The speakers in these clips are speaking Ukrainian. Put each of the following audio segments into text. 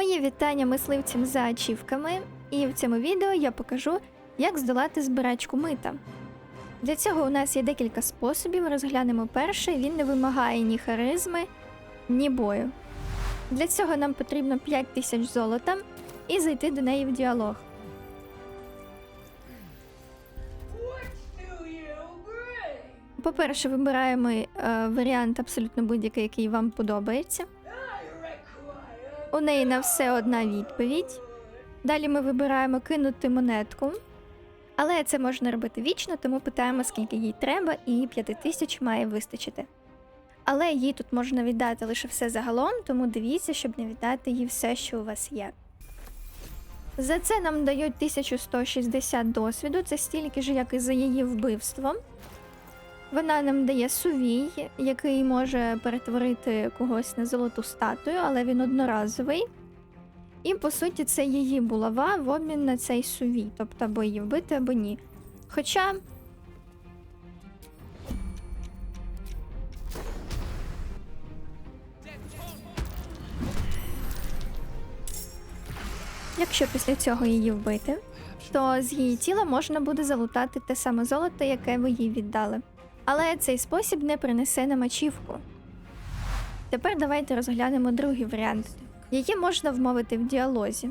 Мої вітання мисливцям за ачівками, і в цьому відео я покажу, як здолати збирачку мита. Для цього у нас є декілька способів. Розглянемо перший, він не вимагає ні харизми, ні бою. Для цього нам потрібно 5 тисяч золота і зайти до неї в діалог. По-перше, вибираємо е, варіант абсолютно будь-який, який вам подобається. У неї на все одна відповідь. Далі ми вибираємо кинути монетку. Але це можна робити вічно, тому питаємо, скільки їй треба, і 5 тисяч має вистачити. Але їй тут можна віддати лише все загалом, тому дивіться, щоб не віддати їй все, що у вас є. За це нам дають 1160 досвіду, це стільки ж, як і за її вбивство. Вона нам дає сувій, який може перетворити когось на золоту статую, але він одноразовий. І по суті, це її булава в обмін на цей сувій, тобто або її вбити, або ні. Хоча. Якщо після цього її вбити, то з її тіла можна буде залутати те саме золото, яке ви їй віддали. Але цей спосіб не принесе нам ачівку. Тепер давайте розглянемо другий варіант. Її можна вмовити в діалозі.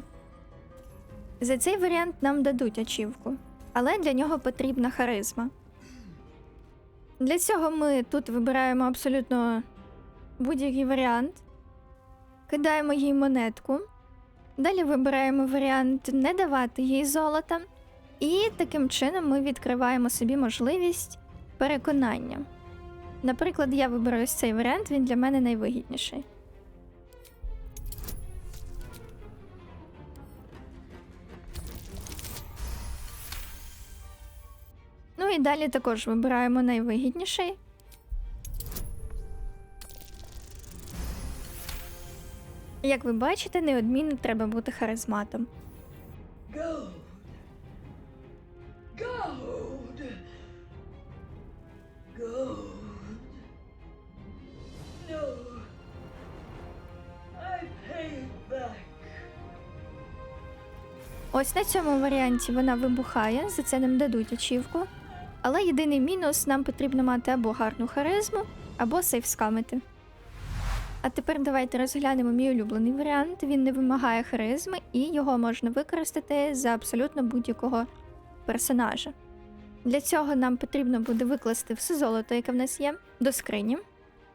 За цей варіант нам дадуть ачівку, але для нього потрібна харизма. Для цього ми тут вибираємо абсолютно будь-який варіант, кидаємо їй монетку. Далі вибираємо варіант не давати їй золота, і таким чином ми відкриваємо собі можливість переконання. Наприклад, я виберу ось цей варіант, він для мене найвигідніший. Ну і далі також вибираємо найвигідніший. Як ви бачите, неодмінно треба бути харизматом. gold. Gold. Gold. No. I pay back. Ось на цьому варіанті вона вибухає, за це нам дадуть ачівку. Але єдиний мінус нам потрібно мати або гарну харизму, або сейф скамити. А тепер давайте розглянемо мій улюблений варіант. Він не вимагає харизми, і його можна використати за абсолютно будь-якого персонажа. Для цього нам потрібно буде викласти все золото, яке в нас є, до скрині.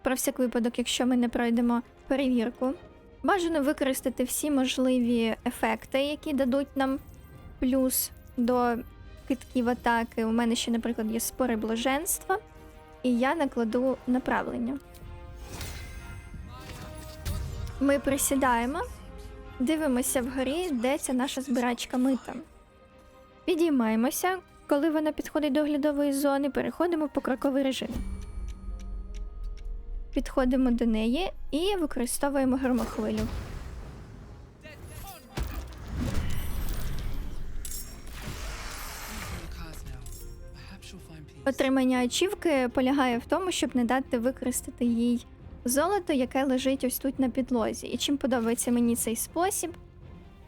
Про всяк випадок, якщо ми не пройдемо перевірку. Бажано використати всі можливі ефекти, які дадуть нам плюс до китків атаки. У мене ще, наприклад, є спори блаженства, і я накладу направлення. Ми присідаємо, дивимося вгорі, де ця наша збирачка мита. Підіймаємося. Коли вона підходить до оглядової зони, переходимо в покроковий режим. Підходимо до неї і використовуємо громохвилю. Отримання ачівки полягає в тому, щоб не дати використати їй золото, яке лежить ось тут на підлозі. І чим подобається мені цей спосіб,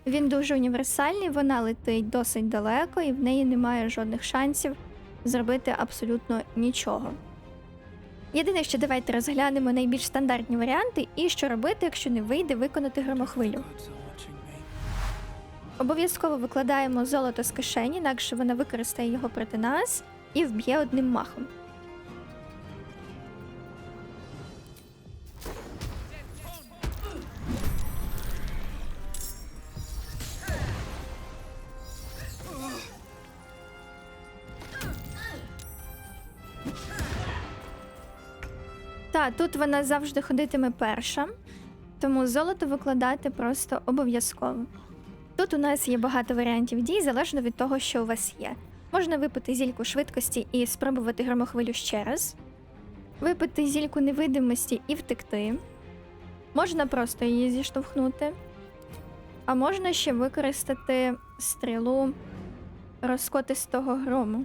він дуже універсальний, вона летить досить далеко, і в неї немає жодних шансів зробити абсолютно нічого. Єдине, що давайте розглянемо найбільш стандартні варіанти і що робити, якщо не вийде виконати громохвилю. Обов'язково викладаємо золото з кишені, інакше вона використає його проти нас і вб'є одним махом. Та, тут вона завжди ходитиме перша, тому золото викладати просто обов'язково. Тут у нас є багато варіантів дій, залежно від того, що у вас є. Можна випити зільку швидкості і спробувати громохвилю ще раз, випити зільку невидимості і втекти. Можна просто її зіштовхнути. А можна ще використати стрілу розкотистого грому.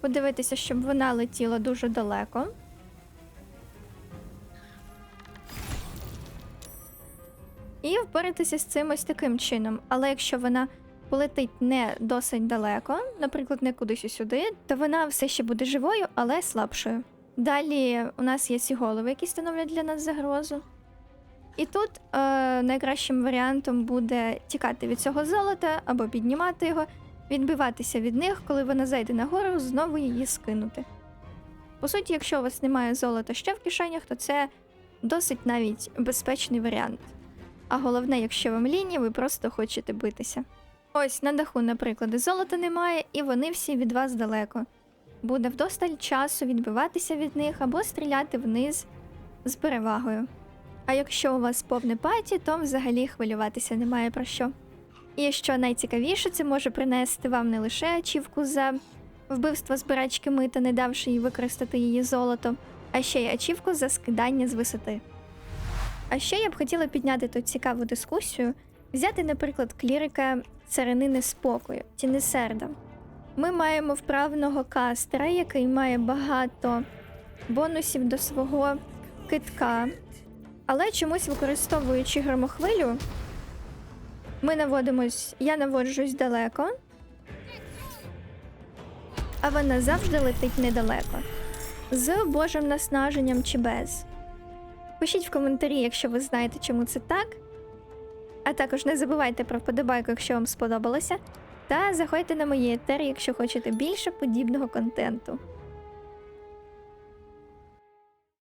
Подивитися, щоб вона летіла дуже далеко. і впоратися з цим ось таким чином. Але якщо вона полетить не досить далеко, наприклад, не кудись сюди, то вона все ще буде живою, але слабшою. Далі у нас є ці голови, які становлять для нас загрозу. І тут е, найкращим варіантом буде тікати від цього золота або піднімати його, відбиватися від них, коли вона зайде нагору, знову її скинути. По суті, якщо у вас немає золота ще в кишенях, то це досить навіть безпечний варіант. А головне, якщо вам лінії, ви просто хочете битися. Ось на даху, наприклад, золота немає, і вони всі від вас далеко. Буде вдосталь часу відбиватися від них або стріляти вниз з перевагою. А якщо у вас повне паті, то взагалі хвилюватися немає про що. І що найцікавіше, це може принести вам не лише ачівку за вбивство збирачки мита, не давши їй використати її золото, а ще й ачівку за скидання з висоти. А ще я б хотіла підняти тут цікаву дискусію, взяти, наприклад, клірика царинини спокою, Тінесерда. Ми маємо вправного кастера, який має багато бонусів до свого китка, але чомусь використовуючи громохвилю, ми наводимось, я наводжусь далеко, а вона завжди летить недалеко. З божим наснаженням чи без. Пишіть в коментарі, якщо ви знаєте, чому це так. А також не забувайте про вподобайку, якщо вам сподобалося. Та заходьте на мої етери, якщо хочете більше подібного контенту.